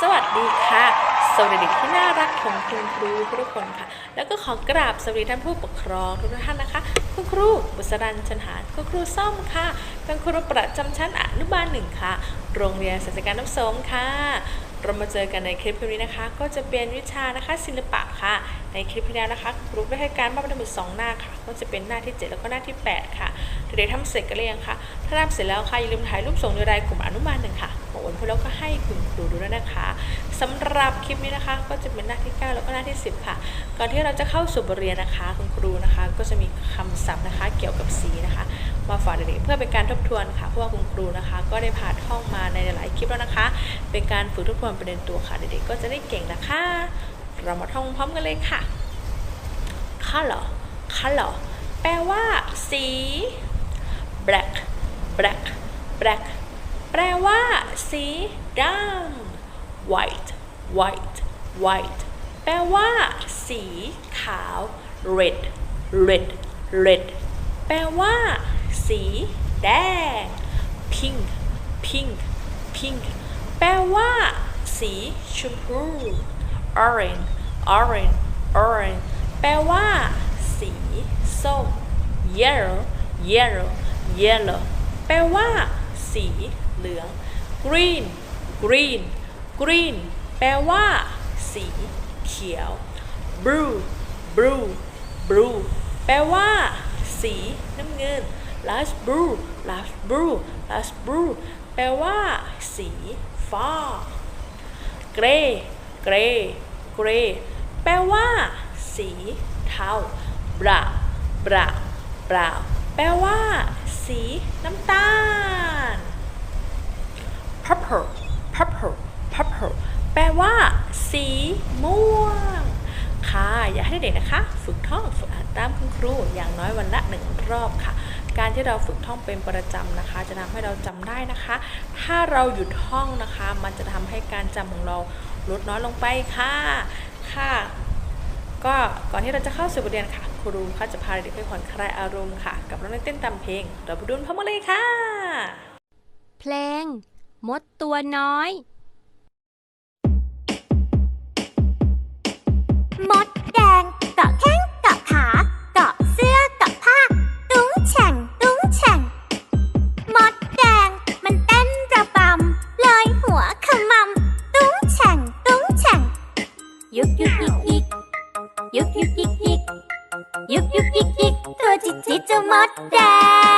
สวัสดีค่ะสวัสดีเด็กที่น่ารักของคุณครูทุกคนค่ะ แล้วก็ขอกราบสวัสดีท่านผู้ปกครองทุกท่านนะคะ คุณครูบุษรันชันหารคุณครูส้มค่ะ เป็นครูประจำชั้นอนุบาลหนึ่งค่ะ โรงเรียนศิษการน้ำสมค่ะ เรามาเจอกันในคลิปนี้นะคะ ก็จะเป็นวิชานะคะศิลปะค่ะ ในคลิปที่แล้วนะคะครูได้ให้การบ้านเป็น2หมดสองหน้าค่ะ ก็จะเป็นหน้าที่ 7 แล้วก็หน้าที่ 8 ค่ะเด็กๆทำเสร็จกันหรือยังคะถ้าทำเสร็จแล้วค่ะอย่าลืมถ่ายรูปส่งในรายกลุ่มอนุบาลหนึ่งค่ะ บอนพุธแล้วก็ให้คุณครูดูด้วนะคะสำหรับคลิปนี้นะคะ ก็จะเป็นหน้าที่ 9 แล้วก็หน้าที่ 10 ค่ะ ก่อนที่เราจะเข้าสู่บทเรียนนะคะ คุณครูนะคะ ก็จะมีคำศัพท์นะคะ เกี่ยวกับสีนะคะ มาฝากเด็กๆเพื่อเป็นการทบทวนค่ะเพราะว่าคุณครูนะคะ ก็ได้ผ่านท่องมาในหลายคลิปแล้วนะคะ เป็นการฝึกทบทวนประเด็นตัวค่ะเด็กๆก็จะได้เก่งนะคะ เรามาท่องพร้อมกันเลยค่ะ color color แปลว่าสี black black black แปลว่า สีดำ white white white แปลว่า สีขาว red red red แปลว่า สีแดง pink pink pink แปลว่า สีชมพู orange orange orange แปลว่า สีส้ม yellow yellow yellow แปลว่า สี เหลือง green green green แปลว่า สีเขียว blue blue blue แปลว่า สีน้ำเงิน light blue light blue light blue แปลว่า สีฟ้าเกรย์เกรย์เกรย์แปลว่า สีเทาบราบราบราแปลว่า สีน้ำตาล purple purple purple แปลว่า สีม่วง ค่ะ อยากให้เด็กๆนะคะ ฝึกท่องฝึกอ่านตามคุณครูอย่างน้อยวันละหนึ่งรอบค่ะ การที่เราฝึกท่องเป็นประจำนะคะ จะทำให้เราจำได้นะคะ ถ้าเราหยุดท่องนะคะ มันจะทำให้การจำของเราลดน้อยลงไปค่ะ ค่ะก็ก่อนที่เราจะเข้าสู่บทเรียนค่ะ ครูค่ะจะพาเด็กๆไปผ่อนคลายอารมณ์ค่ะ กับร้องเต้นตามเพลง เราไปดูพร้อมกันเลยค่ะ เพลง มดตัวน้อย มดแดงเกาะแข้งเกาะขาเกาะเสื้อเกาะผ้า ตุ้งแฉ่งตุ้งแฉ่ง มดแดงมันเต้นระบำลอยหัวขมำตุ้งแฉ่งตุ้งแฉ่ง ยุกยุกยิกยิกยุกยุกยิกยิกยุกยุกยิกยิกตัวจิตจิตเจ้ามดแดง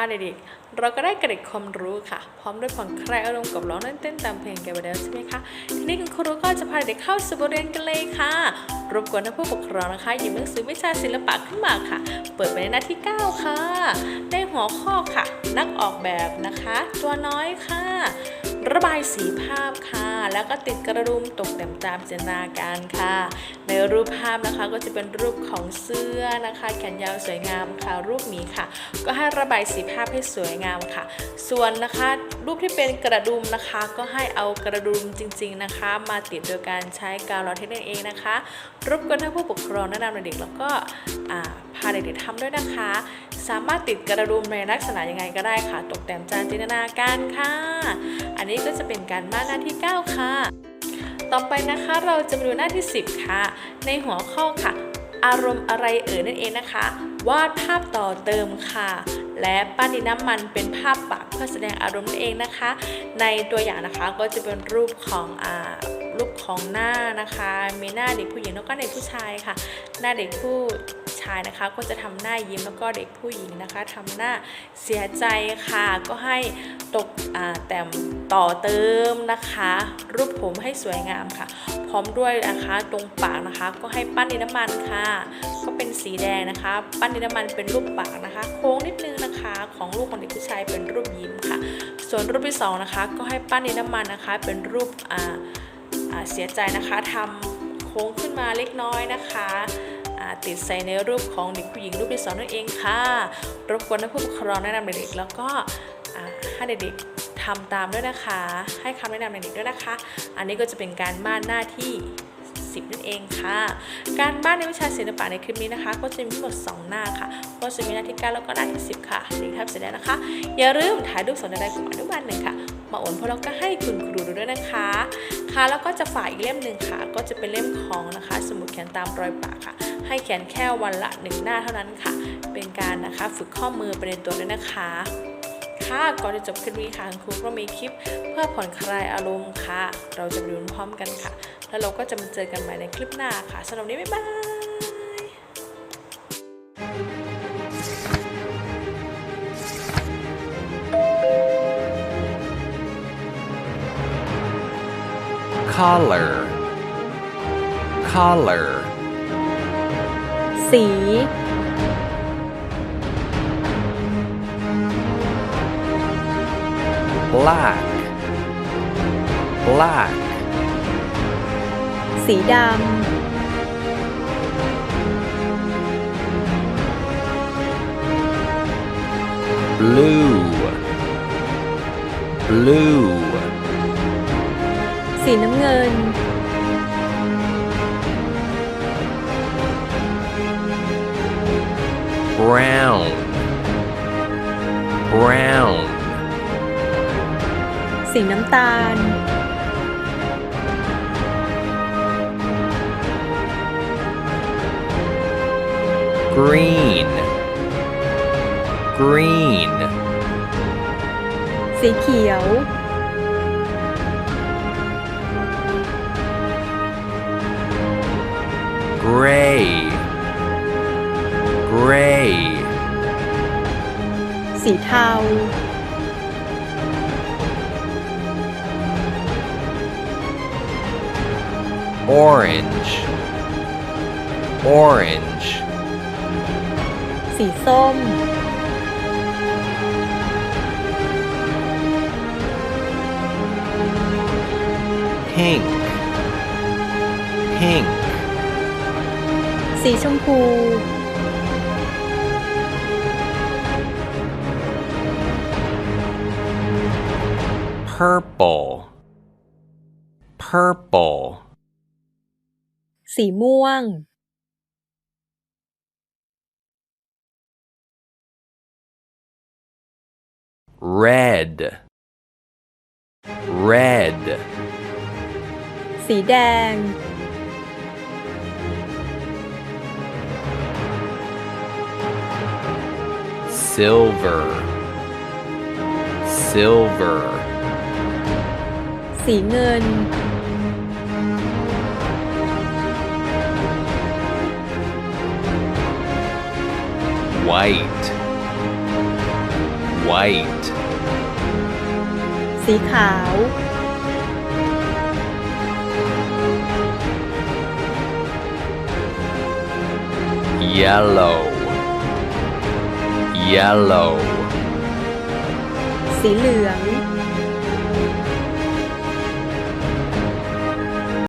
ค่ะ เราก็ได้เกร็ดความรู้ค่ะ พร้อมด้วยผ่อนคลายอารมณ์กับร้องเต้นตามเพลงกันไปแล้วใช่ไหมคะ ทีนี้คุณครูก็จะพาเด็กเข้าสู่บทเรียนกันเลยค่ะรบกวนท่านผู้ปกครองนะคะหยิบหนังสือวิชาศิลปะขึ้นมาค่ะ เปิดไปในหน้าที่ 9 ค่ะในหัวข้อค่ะ นักออกแบบนะคะ ตัวน้อยค่ะ ระบายสีภาพค่ะ แล้วก็ติดกระดุมตกแต่งตามจินตนาการค่ะ ในรูปภาพนะคะก็จะเป็นรูปของเสื้อนะคะ แขนยาวสวยงามค่ะ รูปหมีค่ะ ก็ให้ระบายสีภาพให้สวยงามค่ะ ส่วนนะคะรูปที่เป็นกระดุมนะคะ ก็ให้เอากระดุมจริง ๆนะคะ มาติดโดยการใช้กาวลอเทนเองนะคะรบกวนท่านผู้ปกครองแนะนำเด็กๆแล้วก็พาเด็กๆทำด้วยนะคะ สามารถติดกระดุมในลักษณะยังไงก็ได้ค่ะ ตกแต่งจานจินตนาการค่ะ อันนี้ก็จะเป็นการบ้านหน้าที่ 9 ค่ะ ต่อไปนะคะเราจะมาดูหน้าที่ 10 ค่ะ ในหัวข้อค่ะ อารมณ์อะไรเอ่ยนั่นเองนะคะ วาดภาพต่อเติมค่ะ และปั้นดินน้ำมันเป็นภาพปากเพื่อแสดงอารมณ์นั่นเองนะคะ ในตัวอย่างนะคะก็จะเป็นรูปของอ่ารูปของหน้านะคะ มีหน้าเด็กผู้หญิงแล้วก็เด็กผู้ชายค่ะ หน้าเด็กผู้ายนะคะ ก็จะทำหน้ายิ้มแล้วก็เด็กผู้หญิงนะคะทำหน้าเสียใจค่ะ ก็ให้ตกแต่งต่อเติมนะคะ รูปผมให้สวยงามค่ะ พร้อมด้วยนะคะตรงปากนะคะ ก็ให้ปั้นดินน้ำมันค่ะ ก็เป็นสีแดงนะคะ ปั้นดินน้ำมันเป็นรูปปากนะคะ โค้งนิดนึงนะคะ ของลูกของเด็กผู้ชายเป็นรูปยิ้มค่ะ ส่วนรูปที่สองนะคะ ก็ให้ปั้นดินน้ำมันนะคะ เป็นรูปเสียใจนะคะทำโค้งขึ้นมาเล็กน้อยนะคะ ติดใส่ในรูปของเด็กผู้หญิงรูปที่สองนั่นเองค่ะ รบกวนท่านผู้ปกครองแนะนำเด็กๆแล้วก็ให้เด็กๆทำตามด้วยนะคะ ให้คำแนะนำเด็กๆด้วยนะคะ อันนี้ก็จะเป็นการบ้านหน้าที่10นั่นเองค่ะ การบ้านในวิชาศิลปะในคลิปนี้นะคะ ก็จะมีทั้งหมด 2 หน้าค่ะ ก็จะมีหน้าที่9แล้วก็หน้าที่ 10 ค่ะเด็กทำเสร็จแล้วนะคะ อย่าลืมถ่ายรูปส่งในไลน์กลุ่มอนุบาลหนึ่งค่ะ มาโอนพวกเราก็ให้คุณครูดูด้วยนะคะค่ะแล้วก็จะฝากอีกเล่มหนึ่งค่ะ ก็จะเป็นเล่มของนะคะ สมุดเขียนตามรอยปากค่ะ ให้เขียนแค่วันละหนึ่งหน้าเท่านั้นค่ะ เป็นการนะคะฝึกข้อมือไปในตัวด้วยนะคะค่ะก่อนจะจบคลิปนี้ค่ะคุณครูก็มีคลิปเพื่อผ่อนคลายอารมณ์ค่ะ เราจะไปดูพร้อมกันค่ะ แล้วเราก็จะมาเจอกันใหม่ในคลิปหน้าค่ะสำหรับนี้บ๊ายบาย color color สี black black สีด blue blue ำ สีน้ำเงิน brown brown สีน้ำตาล green green สีเขียว gray gray สีเทา orange orange สีส้ม pink pink สีชมพู purple purple สีม่วง red red สีแดง silver silver สีเงิน white white สีขาว black yellow, Yellow, สีเหลือง